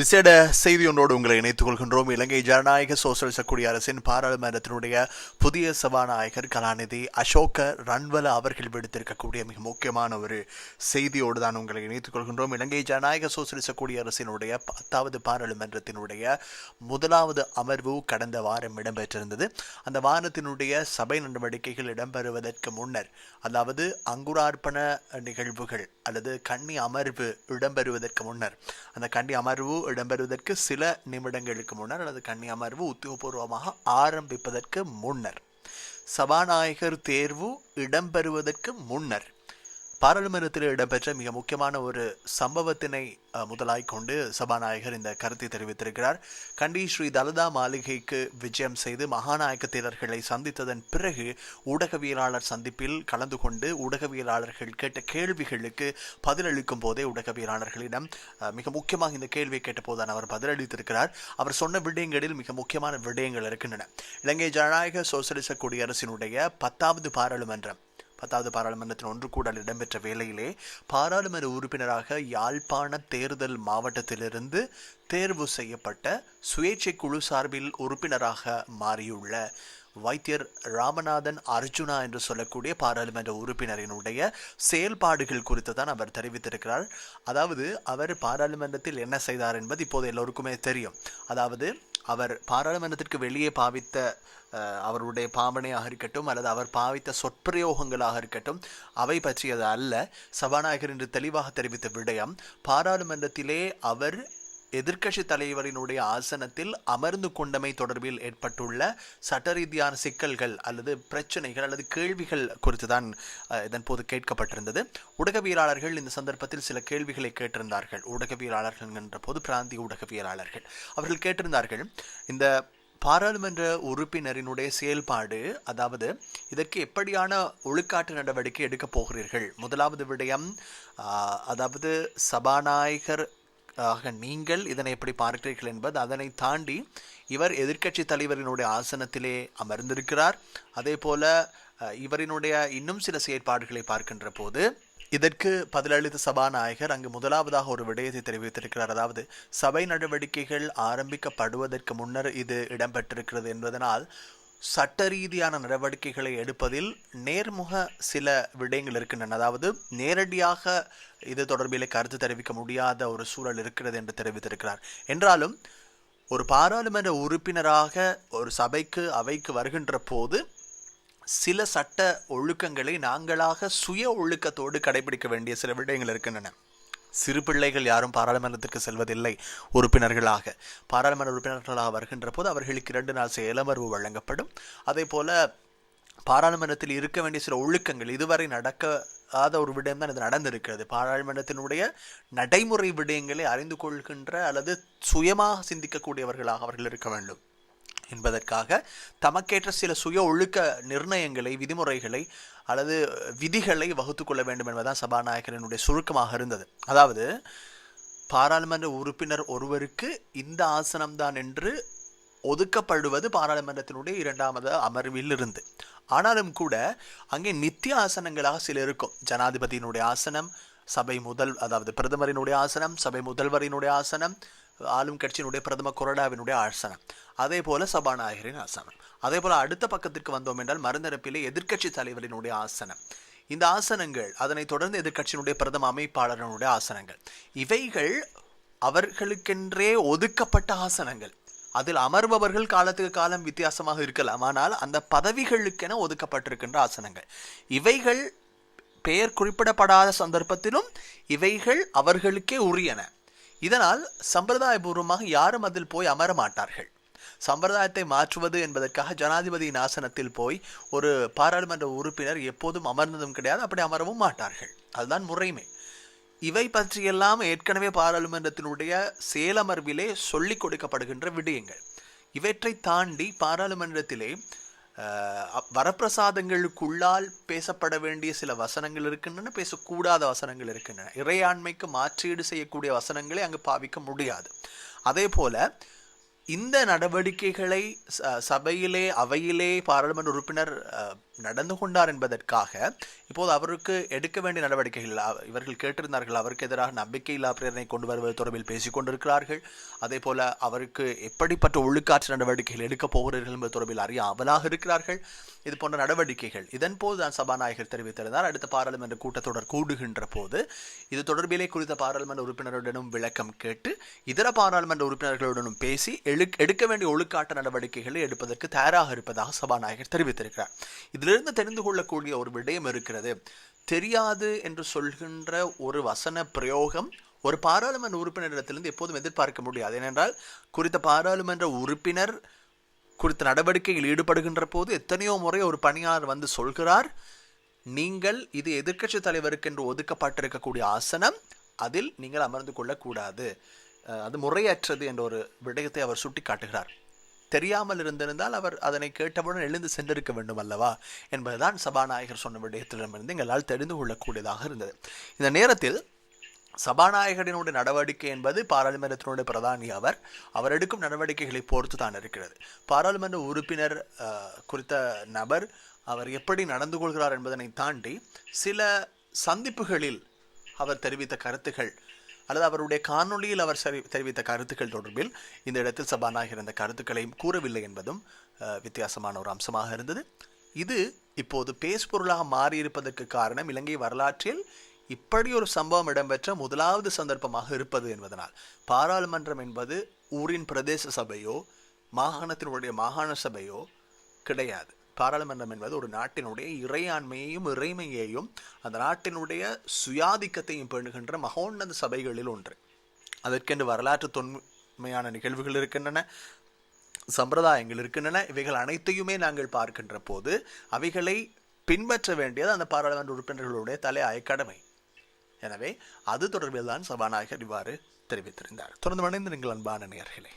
விசேட செய்தி ஒன்றோடு உங்களை இணைத்துக் கொள்கின்றோம் இலங்கை ஜனநாயக சோசலிச குடியரசின் பாராளுமன்றத்தினுடைய புதிய சபாநாயகர் கலாநிதி அசோக ரன்வல அவர்கள் விடுத்திருக்கக்கூடிய மிக முக்கியமான ஒரு செய்தியோடு தான் உங்களை இணைத்துக் கொள்கின்றோம் இலங்கை ஜனநாயக சோசலிச குடியரசினுடைய பத்தாவது பாராளுமன்றத்தினுடைய முதலாவது அமர்வு கடந்த வாரம் இடம்பெற்றிருந்தது. அந்த வாரத்தினுடைய சபை நடவடிக்கைகள் இடம்பெறுவதற்கு முன்னர் அதாவது அங்குரார்ப்பண நிகழ்வுகள் அல்லது கன்னி அமர்வு இடம்பெறுவதற்கு முன்னர் அந்த கன்னி அமர்வு இடம்பெறுவதற்கு சில நிமிடங்களுக்கு முன்னர் அல்லது கன்னி அமர்வு உத்தியோகபூர்வமாக ஆரம்பிப்பதற்கு முன்னர் சபாநாயகர் தேர்வு இடம்பெறுவதற்கு முன்னர் பாராளுமன்றத்தில் இடம்பெற்ற மிக முக்கியமான ஒரு சம்பவத்தினை முதலாய் கொண்டு சபாநாயகர் இந்த கருத்தை தெரிவித்திருக்கிறார். கண்டி ஸ்ரீ தலதா மாளிகைக்கு விஜயம் செய்து மகாநாயக்க தேரர்களை சந்தித்ததன் பிறகு ஊடகவியலாளர் சந்திப்பில் கலந்து கொண்டு ஊடகவியலாளர்கள் கேட்ட கேள்விகளுக்கு பதிலளிக்கும் போதே ஊடகவியலாளர்களிடம் மிக முக்கியமாக இந்த கேள்வியை கேட்டபோதுதான் அவர் பதிலளித்திருக்கிறார். அவர் சொன்ன விடயங்களில் மிக முக்கியமான விடயங்கள் இருக்கின்றன. இலங்கை ஜனநாயக சோசியலிச குடியரசினுடைய பத்தாவது பாராளுமன்றம் பத்தாவது பாராளுமன்றத்தின் ஒன்று கூடல் இடம்பெற்ற வேளையிலே பாராளுமன்ற உறுப்பினராக யாழ்ப்பாண தேர்தல் மாவட்டத்திலிருந்து தேர்வு செய்யப்பட்ட சுயேட்சை குழு சார்பில் உறுப்பினராக மாறியுள்ள வைத்தியர் ராமநாதன் அர்ஜுனா என்று சொல்லக்கூடிய பாராளுமன்ற உறுப்பினரினுடைய செயல்பாடுகள் குறித்து தான் அவர் தெரிவித்திருக்கிறார். அதாவது அவர் பாராளுமன்றத்தில் என்ன செய்தார் என்பது இப்போது எல்லோருக்குமே தெரியும். அதாவது அவர் பாராளுமன்றத்திற்கு வெளியே பாவித்த அவருடைய பாவனையாக இருக்கட்டும் அல்லது அவர் பாவித்த சொற்பிரயோகங்களாக இருக்கட்டும் அவை பற்றியது அல்ல. சபாநாயகர் என்று தெளிவாக தெரிவித்த விடயம் பாராளுமன்றத்திலே அவர் எதிர்க்கட்சி தலைவரினுடைய ஆசனத்தில் அமர்ந்து கொண்டமை தொடர்பில் ஏற்பட்டுள்ள சட்ட ரீதியான சிக்கல்கள் அல்லது பிரச்சனைகள் அல்லது கேள்விகள் குறித்து தான் இதன்போது இதன் போது கேட்கப்பட்டிருந்தது. ஊடகவியலாளர்கள் இந்த சந்தர்ப்பத்தில் சில கேள்விகளை கேட்டிருந்தார்கள். ஊடகவியலாளர்கள் என்ற போது பிராந்திய ஊடகவியலாளர்கள் அவர்கள் கேட்டிருந்தார்கள் இந்த பாராளுமன்ற உறுப்பினரினுடைய செயல்பாடு அதாவது இதற்கு எப்படியான ஒழுக்காட்டு நடவடிக்கை எடுக்கப் போகிறீர்கள்? முதலாவது விடயம் அதாவது சபாநாயகர் ஆக நீங்கள் இதனை எப்படி பார்க்கிறீர்கள் என்பது அதனை தாண்டி இவர் எதிர்க்கட்சி தலைவரினுடைய ஆசனத்திலே அமர்ந்திருக்கிறார். அதே போல இவரினுடைய இன்னும் சில செயற்பாடுகளை பார்க்கின்ற போது இதற்கு பதிலளித்த சபாநாயகர் அங்கு முதலாவதாக ஒரு விடயத்தை தெரிவித்திருக்கிறார். அதாவது சபை நடவடிக்கைகள் ஆரம்பிக்கப்படுவதற்கு முன்னர் இது இடம்பெற்றிருக்கிறது என்பதனால் சட்ட ரீதியான நடவடிக்கைகளை எடுப்பதில் நேர்முக சில விடயங்கள் இருக்கின்றன. அதாவது நேரடியாக இது தொடர்பில் கருத்து தெரிவிக்க முடியாத ஒரு சூழல் இருக்கிறது என்று தெரிவித்திருக்கிறார். என்றாலும் ஒரு பாராளுமன்ற உறுப்பினராக ஒரு சபைக்கு அவைக்கு வருகின்ற போது சில சட்ட ஒழுக்கங்களை நாங்களாக சுய ஒழுக்கத்தோடு கடைபிடிக்க வேண்டிய சில விடயங்கள் இருக்கின்றன. சிறு பிள்ளைகள் யாரும் பாராளுமன்றத்திற்கு செல்வதில்லை உறுப்பினர்களாக. பாராளுமன்ற உறுப்பினர்களாக வருகின்ற போது அவர்களுக்கு இரண்டு நாள் செயலமர்வு வழங்கப்படும். அதே போல பாராளுமன்றத்தில் இருக்க வேண்டிய சில ஒழுக்கங்கள் இதுவரை நடக்காத ஒரு விடயம் தான் இது நடந்திருக்கிறது. பாராளுமன்றத்தினுடைய நடைமுறை விடயங்களை அறிந்து கொள்கின்ற அல்லது சுயமாக சிந்திக்கக்கூடியவர்களாக அவர்கள் இருக்க வேண்டும். என்பதற்காக தமக்கேற்ற சில சுய ஒழுக்க நிர்ணயங்களை விதிமுறைகளை அல்லது விதிகளை வகுத்து கொள்ள வேண்டும் என்பதுதான் சபாநாயகரினுடைய சுருக்கமாக இருந்தது. அதாவது பாராளுமன்ற உறுப்பினர் ஒருவருக்கு இந்த ஆசனம்தான் என்று ஒதுக்கப்படுவது பாராளுமன்றத்தினுடைய இரண்டாவது அமர்வில் இருந்து ஆனாலும் கூட அங்கே நித்திய ஆசனங்களாக சில இருக்கும். ஜனாதிபதியினுடைய ஆசனம் சபை முதல் அதாவது பிரதமரினுடைய ஆசனம் சபை முதல்வரினுடைய ஆசனம் ஆளும் கட்சியினுடைய பிரதம கொரடாவினுடைய ஆசனம் அதே போல சபாநாயகரின் ஆசனம் அதே போல அடுத்த பக்கத்திற்கு வந்தோம் என்றால் மறுநிரப்பிலே எதிர்க்கட்சி தலைவரினுடைய ஆசனம் இந்த ஆசனங்கள் அதனைத் தொடர்ந்து எதிர்க்கட்சியினுடைய பிரதம அமைப்பாளரினுடைய ஆசனங்கள் இவைகள் அவர்களுக்கென்றே ஒதுக்கப்பட்ட ஆசனங்கள் அதில் அமர்பவர்கள் காலத்துக்கு காலம் வித்தியாசமாக இருக்கலாம் ஆனால் அந்த பதவிகளுக்கென ஒதுக்கப்பட்டிருக்கின்ற ஆசனங்கள் இவைகள் பெயர் குறிப்பிடப்படாத சந்தர்ப்பத்திலும் இவைகள் அவர்களுக்கே உரியன இதனால் சம்பிரதாயபூர்வமாக யாரும் அதில் போய் அமர மாட்டார்கள் சம்பிரதாயத்தை மாற்றுவது என்பதற்காக ஜனாதிபதியின் ஆசனத்தில் போய் ஒரு பாராளுமன்ற உறுப்பினர் எப்போதும் அமர்ந்ததும் கிடையாது அப்படி அமரவும் மாட்டார்கள். அதுதான் முறைமை. இவை பற்றியெல்லாம் ஏற்கனவே பாராளுமன்றத்தினுடைய செயலமர்விலே சொல்லிக் கொடுக்கப்படுகின்ற விடயங்கள். இவற்றை தாண்டி பாராளுமன்றத்திலே வரப்பிரசாதங்களுக்குள்ளால் பேசப்பட வேண்டிய சில வசனங்கள் இருக்கின்றன பேசக்கூடாத வசனங்கள் இருக்கின்றன. இறையாண்மைக்கு மாற்றீடு செய்யக்கூடிய வசனங்களை அங்கு பாவிக்க முடியாது. அதே போல இந்த நடவடிக்கைகளை ச- சபையிலே அவையிலே பாராளுமன்ற உறுப்பினர் நடந்து கொண்டார் என்பதற்காக இப்போது அவருக்கு எடுக்க வேண்டிய நடவடிக்கைகள் இவர்கள் கேட்டிருந்தார்கள் அவருக்கு எதிராக நம்பிக்கையில்லா பிரேரணை கொண்டு வருவது தொடர்பில் பேசிக் கொண்டிருக்கிறார்கள். அதே போல அவருக்கு எப்படிப்பட்ட ஒழுக்காற்று நடவடிக்கைகள் எடுக்கப் போகிறீர்கள் என்பது தொடர்பில் அறிய அவலாக இருக்கிறார்கள். இது போன்ற நடவடிக்கைகள் இதன் போது தான் சபாநாயகர் தெரிவித்திருந்தார். அடுத்த பாராளுமன்ற கூட்டத்தொடர் கூடுகின்ற போது இது தொடர்பிலே குறித்த பாராளுமன்ற உறுப்பினருடனும் விளக்கம் கேட்டு இதர பாராளுமன்ற உறுப்பினர்களுடனும் பேசி எழு எடுக்க வேண்டிய ஒழுக்காட்ட நடவடிக்கைகளை எடுப்பதற்கு தயாராக இருப்பதாக சபாநாயகர் தெரிவித்திருக்கிறார். இதிலிருந்து தெரிந்து கொள்ளக்கூடிய ஒரு விடயம் இருக்கிறது. தெரியாது என்று சொல்கின்ற ஒரு வசன பிரயோகம் ஒரு பாராளுமன்ற உறுப்பினரிடத்திலிருந்து எப்போதும் எதிர்பார்க்க முடியாது. ஏனென்றால் குறித்த பாராளுமன்ற உறுப்பினர் குறித்த நடவடிக்கையில் ஈடுபடுகின்ற போது எத்தனையோ முறை ஒரு பணியாளர் வந்து சொல்கிறார் நீங்கள் இது எதிர்க்கட்சி தலைவருக்கு என்று ஒதுக்கப்பட்டிருக்கக்கூடிய ஆசனம் அதில் நீங்கள் அமர்ந்து கொள்ளக்கூடாது. அது முறையற்றது என்ற ஒரு விடயத்தை அவர் சுட்டி காட்டுகிறார் தெரியாமல் இருந்திருந்தால் அவர் அதனை கேட்டவுடன் எழுந்து சென்றிருக்க வேண்டும் அல்லவா என்பதுதான் சபாநாயகர் சொன்ன விடயத்திடமிருந்து எங்களால் தெரிந்து கொள்ளக்கூடியதாக இருந்தது. இந்த நேரத்தில் சபாநாயகரினுடைய நடவடிக்கை என்பது பாராளுமன்றத்தினுடைய பிரதானி அவர் அவர் எடுக்கும் நடவடிக்கைகளை பொறுத்து தான் இருக்கிறது. பாராளுமன்ற உறுப்பினர் குறித்த நபர் அவர் எப்படி நடந்து கொள்கிறார் என்பதனை தாண்டி சில சந்திப்புகளில் அவர் தெரிவித்த கருத்துகள் அல்லது அவருடைய காணொளியில் அவர் சரி தெரிவித்த கருத்துக்கள் தொடர்பில் இந்த இடத்தில் சபாநாயகர் அந்த கருத்துக்களையும் கூறவில்லை என்பதும் வித்தியாசமான ஒரு அம்சமாக இருந்தது. இது இப்போது பேசுபொருளாக மாறியிருப்பதற்கு காரணம் இலங்கை வரலாற்றில் இப்படி ஒரு சம்பவம் இடம்பெற்ற முதலாவது சந்தர்ப்பமாக இருப்பது என்பதனால் பாராளுமன்றம் என்பது ஊரின் பிரதேச சபையோ மாகாணத்தினுடைய மாகாண சபையோ கிடையாது. பாராளுமன்றம் என்பது ஒரு நாட்டினுடைய இறையாண்மையையும் இறைமையையும் அந்த நாட்டினுடைய சுயாதிக்கத்தையும் பேணுகின்ற மகோன்னத சபைகளில் ஒன்று. அதற்கென்று வரலாற்று தொன்மையான நிகழ்வுகள் இருக்கின்றன சம்பிரதாயங்கள் இருக்கின்றன. இவைகள் அனைத்தையுமே நாங்கள் பார்க்கின்ற போது அவைகளை பின்பற்ற வேண்டியது அந்த பாராளுமன்ற உறுப்பினர்களுடைய தலையாய கடமை. எனவே அது தொடர்பில் தான் சபாநாயகர் இவ்வாறு தெரிவித்திருந்தார். தொடர்ந்து மனைந்து நீங்கள் அன்பான நேயர்களே